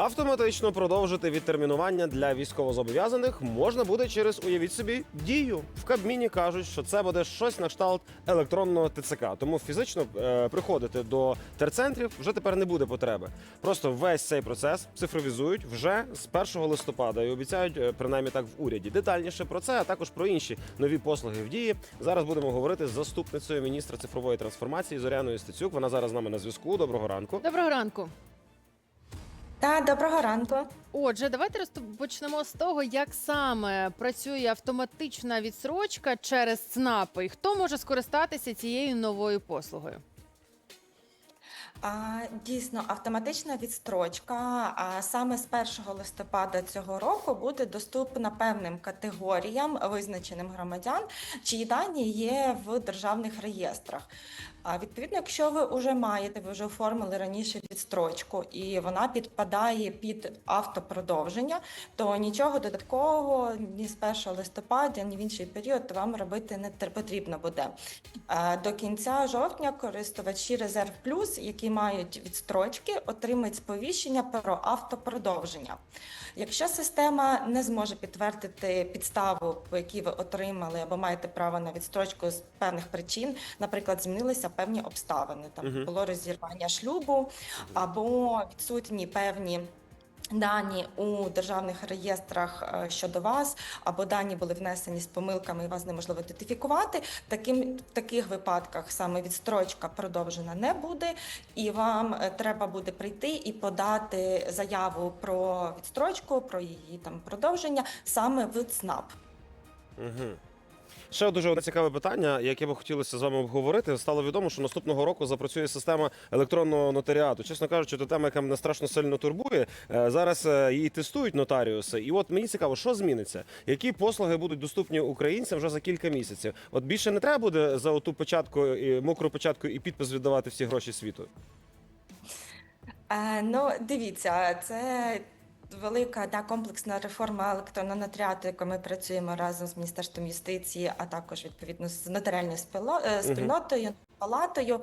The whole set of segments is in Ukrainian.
Автоматично продовжити відтермінування для військовозобов'язаних можна буде через уявіть собі дію. В Кабміні кажуть, що це буде щось на кшталт електронного ТЦК. Тому фізично е, приходити до терцентрів вже тепер не буде потреби. Просто весь цей процес цифровізують вже з 1 листопада і обіцяють е, принаймні так в уряді. Детальніше про це, а також про інші нові послуги в дії. Зараз будемо говорити з заступницею міністра цифрової трансформації Зоряною Стецюк. Вона зараз з нами на зв'язку. Доброго ранку. Доброго ранку. Та доброго ранку. Отже, давайте роз- почнемо з того, як саме працює автоматична відсрочка через ЦНАПи. І хто може скористатися цією новою послугою? А, дійсно, автоматична відстрочка а, саме з 1 листопада цього року буде доступна певним категоріям, визначеним громадян, чиї дані є в державних реєстрах. А відповідно, якщо ви вже маєте, ви вже оформили раніше відстрочку, і вона підпадає під автопродовження, то нічого додаткового ні з 1 листопада, ні в інший період вам робити не потрібно буде. Е, До кінця жовтня користувачі Резерв Плюс, які мають відстрочки, отримають сповіщення про автопродовження. Якщо система не зможе підтвердити підставу, по якій ви отримали або маєте право на відстрочку з певних причин, наприклад, змінилися певні обставини, там Мгм. було розірвання шлюбу або відсутні певні. Дані у державних реєстрах е, щодо вас, або дані були внесені з помилками, і вас неможливо ідентифікувати. Таким в таких випадках саме відстрочка продовжена не буде, і вам е, треба буде прийти і подати заяву про відстрочку, про її там продовження саме в ЦНАП. Угу. Ще дуже цікаве питання, яке би хотілося з вами обговорити. Стало відомо, що наступного року запрацює система електронного нотаріату. Чесно кажучи, це тема, яка мене страшно сильно турбує. Е, Зараз е, її тестують нотаріуси. І от мені цікаво, що зміниться, які послуги будуть доступні українцям вже за кілька місяців. От більше не треба буде за оту початку і мокру початку і підпис віддавати всі гроші світу. Е, ну, дивіться, це велика та комплексна реформа електронного нотаріату, яку ми працюємо разом з Міністерством юстиції, а також відповідно з нотаріальною е, спільнотою. Палатою.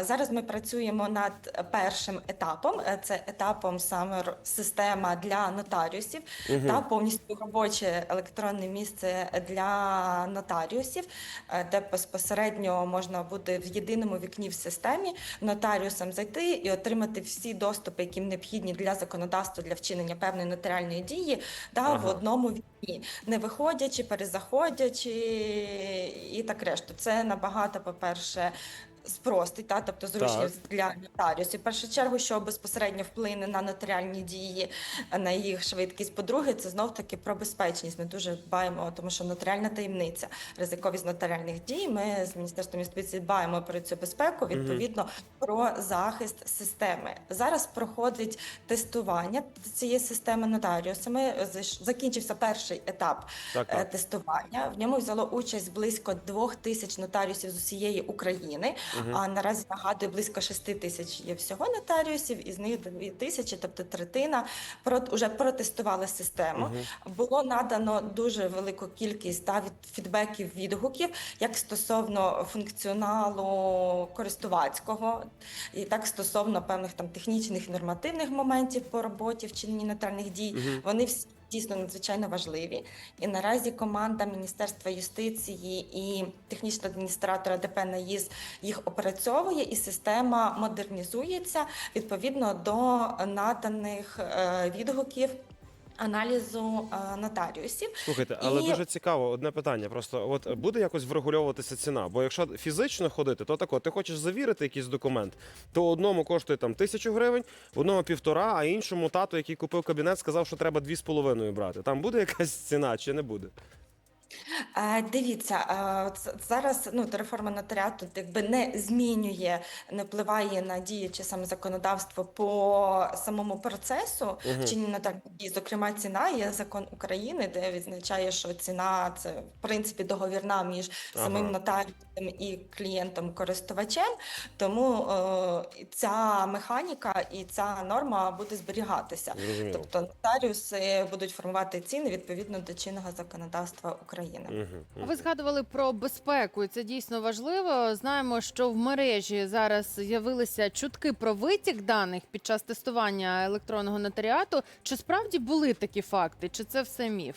Зараз ми працюємо над першим етапом. Е, Це етапом саме система для нотаріусів та повністю робоче електронне місце для нотаріусів, е, де безпосередньо можна буде в єдиному вікні в системі нотаріусам зайти і отримати всі доступи, які необхідні для законодавства для вчинення певної нотаріальної дії, та в одному вікні, не виходячи, перезаходячи і так решту. Це набагато, по-перше. Спростить, та тобто зручність для нотаріусів. В першу чергу, що безпосередньо вплине на нотаріальні дії, на їх швидкість. По-друге, це знов таки про безпечність. Ми дуже дбаємо, тому що нотаріальна таємниця, ризиковість нотаріальних дій. Ми з міністерством юстиції дбаємо про цю безпеку, відповідно про захист системи. Зараз проходить тестування цієї системи нотаріусами. Закінчився перший етап Так, е, так. тестування. В ньому взяло участь близько двох тисяч нотаріусів з усієї України. А наразі нагадую, близько шести тисяч є всього нотаріусів, із них дві тисячі, тобто третина, вже протестували систему. Було надано дуже велику кількість та від фідбеків, відгуків, як стосовно функціоналу користувацького, і так стосовно певних там технічних нормативних моментів по роботі вчиненні нотаріальних дій. Вони всі дійсно надзвичайно важливі. І наразі команда Міністерства юстиції і технічного адміністратора ДП НАїЗ їх опрацьовує, і система модернізується відповідно до наданих е, відгуків. Аналізу е, нотаріусів Слухайте, але І- дуже цікаво одне питання. Просто от буде якось врегульовуватися ціна. Бо якщо фізично ходити, то тако, ти хочеш завірити якийсь документ, то одному коштує там тисячу гривень, одному півтора, а іншому тато, який купив кабінет, сказав, що треба дві з половиною брати. Там буде якась ціна чи не буде? Е, Дивіться, е, зараз ну реформа нотаріату якби не змінює, не впливає на діюче саме законодавство по самому процесу вчинення нотаріальних дій. Зокрема, ціна є закон України, де відзначає, що ціна це в принципі договірна між самим Ага. нотаріусом і клієнтом-користувачем. Тому е, ця механіка і ця норма буде зберігатися. Зрозуміло. Тобто нотаріуси будуть формувати ціни відповідно до чинного законодавства України. України. Ви згадували про безпеку, і це дійсно важливо. Знаємо, що в мережі зараз з'явилися чутки про витік даних під час тестування електронного нотаріату. Чи справді були такі факти, чи це все міф?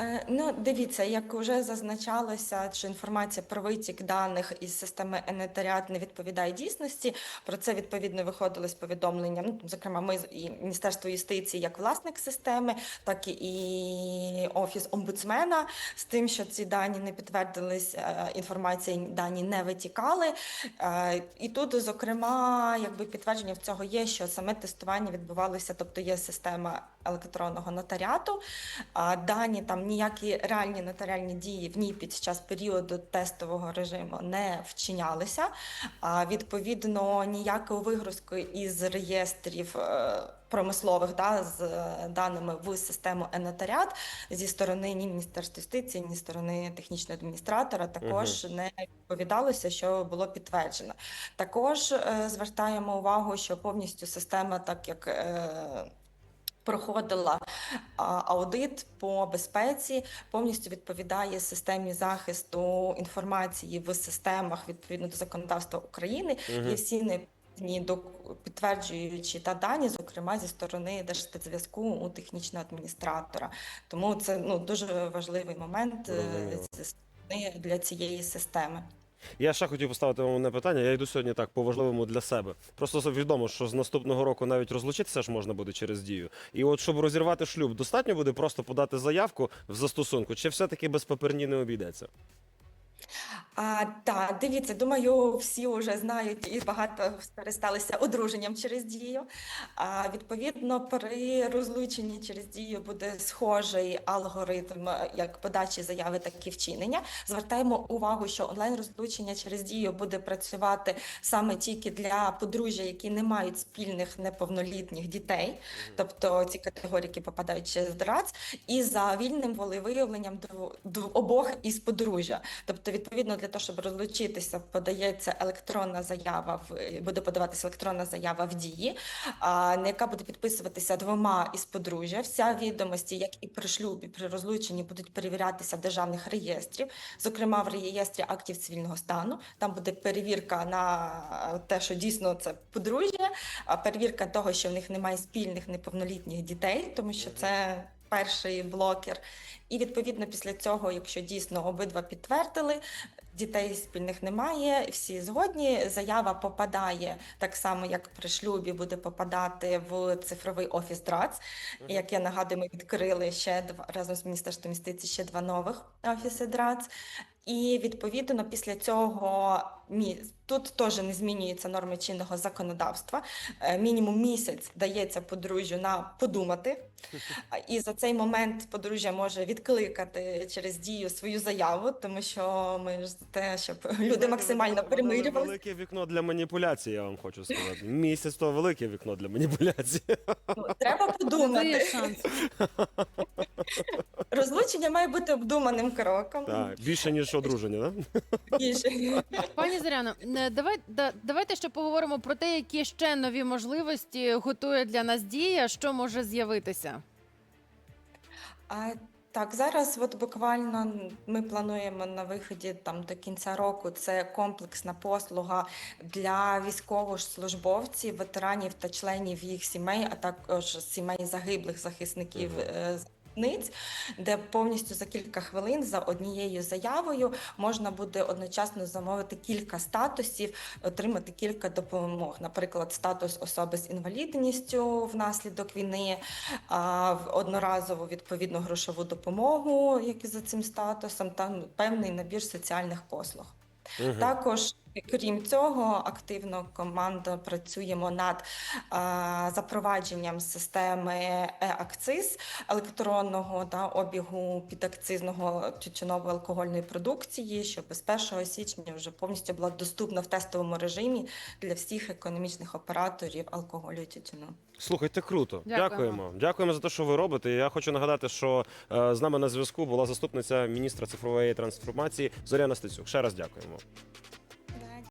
Е, Ну, дивіться, як вже зазначалося, що інформація про витік даних із системи енотаріат не відповідає дійсності. Про це відповідно виходили з повідомленням. Ну, зокрема, ми і Міністерство юстиції як власник системи, так і офіс омбудсмена з тим, що ці дані не підтвердились, е, інформація дані не витікали. Е, І тут, зокрема, якби підтвердження в цього є, що саме тестування відбувалося, тобто є система електронного нотаріату. Дані там ніякі реальні нотаріальні дії в ній під час періоду тестового режиму не вчинялися. А відповідно ніякої вигрузки із реєстрів. е, Промислових да, з е, даними в систему е-нотаріат зі сторони ні Міністерства юстиції, ні сторони технічного адміністратора також не відповідалося, що було підтверджено. Також е, звертаємо увагу, що повністю система, так як е, проходила аудит по безпеці, повністю відповідає системі захисту інформації в системах відповідно до законодавства України. Мгм. Є всі необхідні док- підтверджуючі та дані, зокрема зі сторони Держспецзв'язку у технічного адміністратора. Тому це ну дуже важливий момент е, для цієї системи. Я ще хотів поставити вам одне питання. Я йду сьогодні так по важливому для себе. Просто відомо, що з наступного року навіть розлучитися ж можна буде через дію. І от щоб розірвати шлюб, достатньо буде просто подати заявку в застосунку, чи все-таки без паперні не обійдеться? А, так, дивіться, думаю, всі вже знають і багато скористалися одруженням через дію. А, відповідно, при розлученні через дію буде схожий алгоритм як подачі заяви, так і вчинення. Звертаємо увагу, що онлайн розлучення через дію буде працювати саме тільки для подружжя, які не мають спільних неповнолітніх дітей, тобто ці категорії, які попадають через ДРАЦ, і за вільним волевиявленням дво- дв- обох із подружжя. Тобто, відповідно, для того, щоб розлучитися, подається електронна заява в буде подаватися електронна заява в дії, а, на яка буде підписуватися двома із подружжя. Вся відомості, як і при шлюбі, при розлученні, будуть перевірятися в державних реєстрів, зокрема в реєстрі актів цивільного стану. Там буде перевірка на те, що дійсно це подружжя, а перевірка того, що в них немає спільних неповнолітніх дітей, тому що це перший блокер. І відповідно після цього, якщо дійсно обидва підтвердили, дітей спільних немає, всі згодні. Заява попадає так само, як при шлюбі буде попадати в цифровий офіс ДРАЦ. Як я нагадую, ми відкрили ще два разом з міністерством юстиції ще два нових офіси ДРАЦ. І відповідно після цього тут теж не змінюються норми чинного законодавства. Е, Мінімум місяць дається подружжю на подумати, і за цей момент подружжя може відкликати через дію свою заяву, тому що ми ж те, щоб люди максимально примирювалися. Велике вікно для маніпуляції, я вам хочу сказати. Місяць то велике вікно для маніпуляції. Ну, Треба подумати. Розлучення має бути обдуманим кроком. Так, більше ніж одруження, да? Більше. Пані Зоряно, е, давай, да, давайте ще поговоримо про те, які ще нові можливості готує для нас дія, що може з'явитися. А, так, зараз от буквально ми плануємо на виході там до кінця року. Це комплексна послуга для військовослужбовців, ветеранів та членів їх сімей, а також сімей загиблих захисників. Мгм. е, захисниць, Де повністю за кілька хвилин за однією заявою можна буде одночасно замовити кілька статусів, отримати кілька допомог, наприклад, статус особи з інвалідністю внаслідок війни, одноразову відповідну грошову допомогу, як і за цим статусом, та ну, певний набір соціальних послуг. Мгм. Також, крім цього, активно команда працюємо над а, запровадженням системи е-акциз електронного да, обігу підакцизного тютюново-алкогольної продукції, щоб з 1 січня вже повністю була доступна в тестовому режимі для всіх економічних операторів алкоголю і тютюну. Слухайте, круто. Дякуємо. Дякуємо. Дякуємо за те, що ви робите. Я хочу нагадати, що е, з нами на зв'язку була заступниця міністра цифрової трансформації Зоряна Стецюк. Ще раз дякуємо.